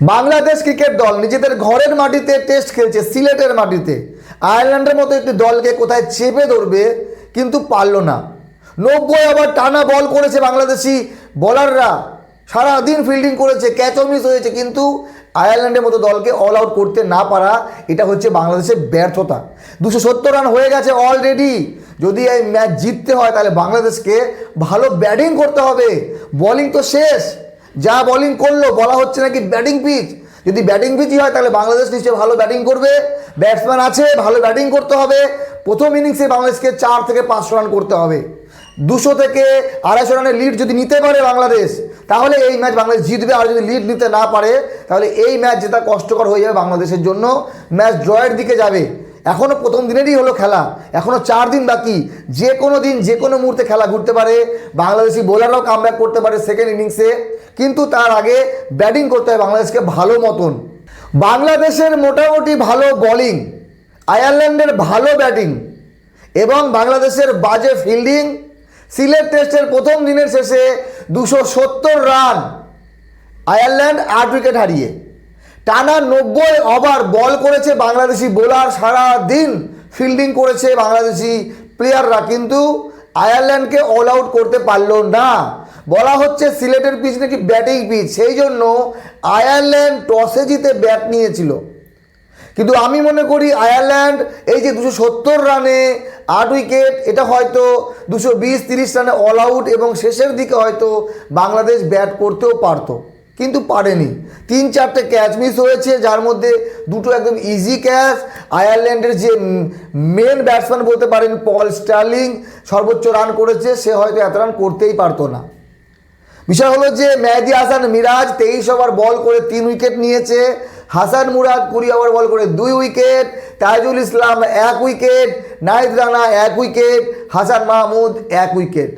Bangladesh cricket দল নিজেদের ঘরের মাটিতে টেস্ট খেলছে, সিলেটের মাটিতে। আয়ারল্যান্ডের মতো একটি দলকে কোথায় চেপে ধরবে কিন্তু পারল না। নব্বই আবার টানা বল করেছে বাংলাদেশি বলাররা। সারাদিন ফিল্ডিং করেছে ক্যাচও মিস হয়েছে, কিন্তু আয়ারল্যান্ডের মতো দলকে অল আউট করতে না পারা, এটা হচ্ছে বাংলাদেশের ব্যর্থতা। দুশো সত্তর রান হয়ে গেছে অলরেডি যদি এই ম্যাচ জিততে হয়, তাহলে বাংলাদেশকে ভালো ব্যাটিং করতে হবে। বলিং তো শেষ। যা বোলিং করল, বলা হচ্ছে নাকি ব্যাটিং পিচ যদি ব্যাটিং পিচই হয়, তাহলে বাংলাদেশ নিশ্চয়ই ভালো ব্যাটিং করবে। ব্যাটসম্যান আছে, ভালো ব্যাটিং করতে হবে। প্রথম ইনিংসে বাংলাদেশকে চার থেকে পাঁচশো রান করতে হবে। দুশো থেকে আড়াইশো রানের লিড যদি নিতে পারে বাংলাদেশ, তাহলে এই ম্যাচ বাংলাদেশ জিতবে। আর যদি লিড নিতে না পারে, তাহলে এই ম্যাচ জেতা কষ্টকর হয়ে যাবে বাংলাদেশের জন্য। ম্যাচ ড্রয়ের দিকে যাবে। এখনও প্রথম দিনেরই হলো খেলা। এখনও চার দিন বাকি। যে কোনো দিন যে কোনো মুহূর্তে খেলা ঘুরতে পারে। বাংলাদেশি বোলাররাও কাম করতে পারে সেকেন্ড ইনিংসে কিন্তু তার আগে ব্যাটিং করতে হয় বাংলাদেশকে ভালো মতন। বাংলাদেশের মোটামুটি ভালো বোলিং, আয়ারল্যান্ডের ভালো ব্যাটিং এবং বাংলাদেশের বাজে ফিল্ডিং, সিলেট টেস্টের প্রথম দিনের শেষে দুশো সত্তর রান আয়ারল্যান্ড আট উইকেট হারিয়ে। টানা নব্বই ওভার বল করেছে বাংলাদেশি বোলার সারা দিন ফিল্ডিং করেছে বাংলাদেশি প্লেয়াররা, কিন্তু আয়ারল্যান্ডকে অল আউট করতে পারল না। বলা হচ্ছে সিলেটের পিচ নাকি ব্যাটিং পিচ। সেই জন্য আয়ারল্যান্ড টসে জিতে ব্যাট নিয়েছিল। কিন্তু আমি মনে করি আয়ারল্যান্ড এই যে দুশো সত্তর রানে আট উইকেট, এটা হয়তো দুশো বিশ তিরিশ রানে অল আউট এবং শেষের দিকে হয়তো বাংলাদেশ ব্যাট করতেও পারতো, কিন্তু পারেনি। তিন চারটে ক্যাচ মিস হয়েছে, যার মধ্যে দুটো একদম ইজি ক্যাচ আয়ারল্যান্ডের যে মেন ব্যাটসম্যান বলতে পারেন পল স্টার্লিং সর্বোচ্চ রান করেছে, সে হয়তো এত রান করতেই পারতো না। বিষয় হলো যে মেহেদি হাসান মিরাজ তেইশ ওভার বল করে তিন উইকেট নিয়েছে। হাসান মুরাদ কুড়ি ওভার বল করে দুই উইকেট। তাইজুল ইসলাম এক উইকেট। নাহিদ রানা এক উইকেট। হাসান মাহমুদ এক উইকেট।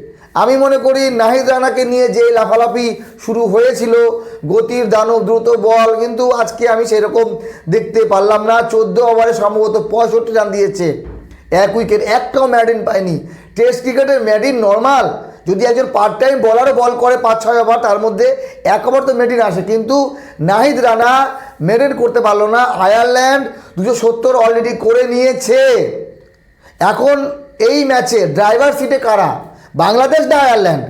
আমি মনে করি নাহিদ রানাকে নিয়ে যে লাফালাফি শুরু হয়েছিল, গতির দানব দ্রুত বল, কিন্তু আজকে আমি সেরকম দেখতে পারলাম না। চোদ্দ ওভারে সম্ভবত পঁয়ষট্টি রান দিয়েছে। এক উইকেট একটাও ম্যাডিন পায়নি। টেস্ট ক্রিকেটের ম্যাডিন নর্মাল যদি একজন পার্ট টাইম বলারও বল করে পাঁচ, ছয় ওভার তার মধ্যে এক ওভার তো মেডিন আসে। কিন্তু নাহিদ রানা মেডেন করতে পারল না। আয়ারল্যান্ড দুশো সত্তর অলরেডি করে নিয়েছে। এখন এই ম্যাচে ড্রাইভার সিটে কারা? বাংলাদেশ না আয়ারল্যান্ড?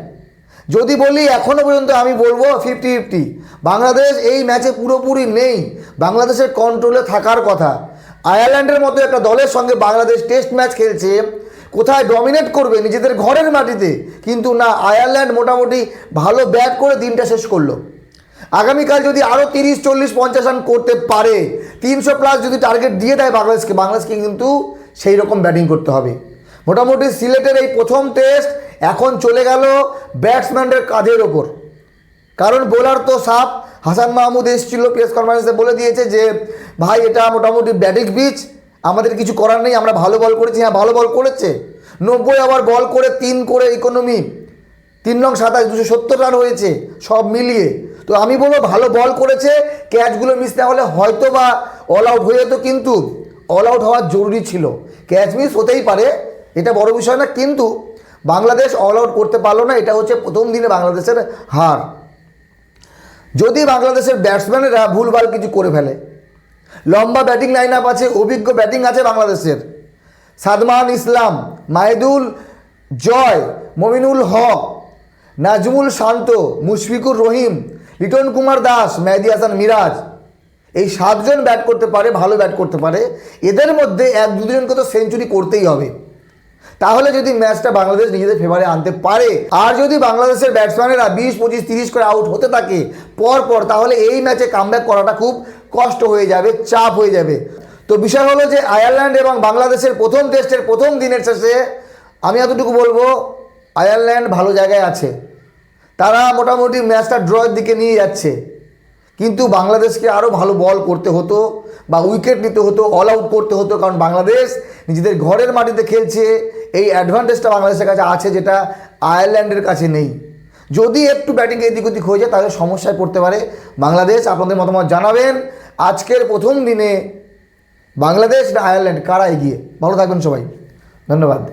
যদি বলি এখনও পর্যন্ত আমি বলব ফিফটি ফিফটি বাংলাদেশ এই ম্যাচে পুরোপুরি নেই। বাংলাদেশের কন্ট্রোলে থাকার কথা। আয়ারল্যান্ডের মতো একটা দলের সঙ্গে বাংলাদেশ টেস্ট ম্যাচ খেলছে। কোথায় ডমিনেট করবে নিজেদের ঘরের মাটিতে? কিন্তু না আয়ারল্যান্ড মোটামুটি ভালো ব্যাট করে দিনটা শেষ করল। আগামীকাল যদি আরও তিরিশ, চল্লিশ, পঞ্চাশ রান করতে পারে, তিনশো প্লাস যদি টার্গেট দিয়ে দেয় বাংলাদেশকে বাংলাদেশকে কিন্তু সেই রকম ব্যাটিং করতে হবে। মোটামুটি সিলেটের এই প্রথম টেস্ট এখন চলে গেল ব্যাটসম্যানদের কাঁধের ওপর। কারণ বোলার তো সাপ হাসান মাহমুদ এসেছিল প্রেস কনফারেন্সে বলে দিয়েছে যে, ভাই, এটা মোটামুটি ব্যাটিং পিচ আমাদের কিছু করার নেই, আমরা ভালো বল করেছি হ্যাঁ ভালো বল করেছে। নব্বই আবার বল করে তিন করে ইকোনমি তিন নং সাতাশ, দুশো সত্তর রান হয়েছে, সব মিলিয়ে। তো আমি বলব, ভালো বল করেছে ক্যাচগুলো মিস না হলে হয়তো বা অল আউট হয়ে যেত, কিন্তু অল আউট হওয়ার জরুরি ছিল। ক্যাচ মিস হতেই পারে, এটা বড় বিষয় না, কিন্তু বাংলাদেশ অল আউট করতে পারল না, এটা হচ্ছে প্রথম দিনে বাংলাদেশের হার। যদি বাংলাদেশের ব্যাটসম্যানেরা ভুলভাল কিছু করে ফেলে লম্বা ব্যাটিং লাইন আপ আছে, অভিজ্ঞ ব্যাটিং আছে বাংলাদেশের। সাদমান ইসলাম মাহিদুল জয়, মমিনুল হক, নাজমুল শান্ত, মুশফিকুর রহিম, লিটন কুমার দাস, মেহেদি হাসান মিরাজ। এই সাতজন ব্যাট করতে পারে, ভালো ব্যাট করতে পারে। এদের মধ্যে এক দুজনকে তো সেঞ্চুরি করতেই হবে। তাহলে যদি ম্যাচটা বাংলাদেশ নিজেদের ফেভারে আনতে পারে, আর যদি বাংলাদেশের ব্যাটসম্যানেরা বিশ, পঁচিশ, তিরিশ করে আউট হতে থাকে পর পর তাহলে এই ম্যাচে কামব্যাক করাটা খুব কষ্ট হয়ে যাবে, চাপ হয়ে যাবে। তো বিষয় হলো যে আয়ারল্যান্ড এবং বাংলাদেশের প্রথম টেস্টের প্রথম দিনের শেষে আমি এতটুকু বলব, আয়ারল্যান্ড ভালো জায়গায় আছে। তারা মোটামুটি ম্যাচটা ড্রয়ের দিকে নিয়ে যাচ্ছে। কিন্তু বাংলাদেশকে আরও ভালো বল করতে হতো বা উইকেট নিতে হতো অল আউট করতে হতো, কারণ বাংলাদেশ নিজেদের ঘরের মাটিতে খেলছে। এই অ্যাডভান্টেজটা বাংলাদেশের কাছে আছে যেটা আয়ারল্যান্ডের কাছে নেই। যদি একটু ব্যাটিং এদিক ওদিক হয়ে যায়, তাহলে সমস্যায় পড়তে পারে। বাংলাদেশ, আপনাদের মতামত জানাবেন। আজকের প্রথম দিনে বাংলাদেশ না আয়ারল্যান্ড কারা এগিয়ে? ভালো থাকবেন সবাই। ধন্যবাদ।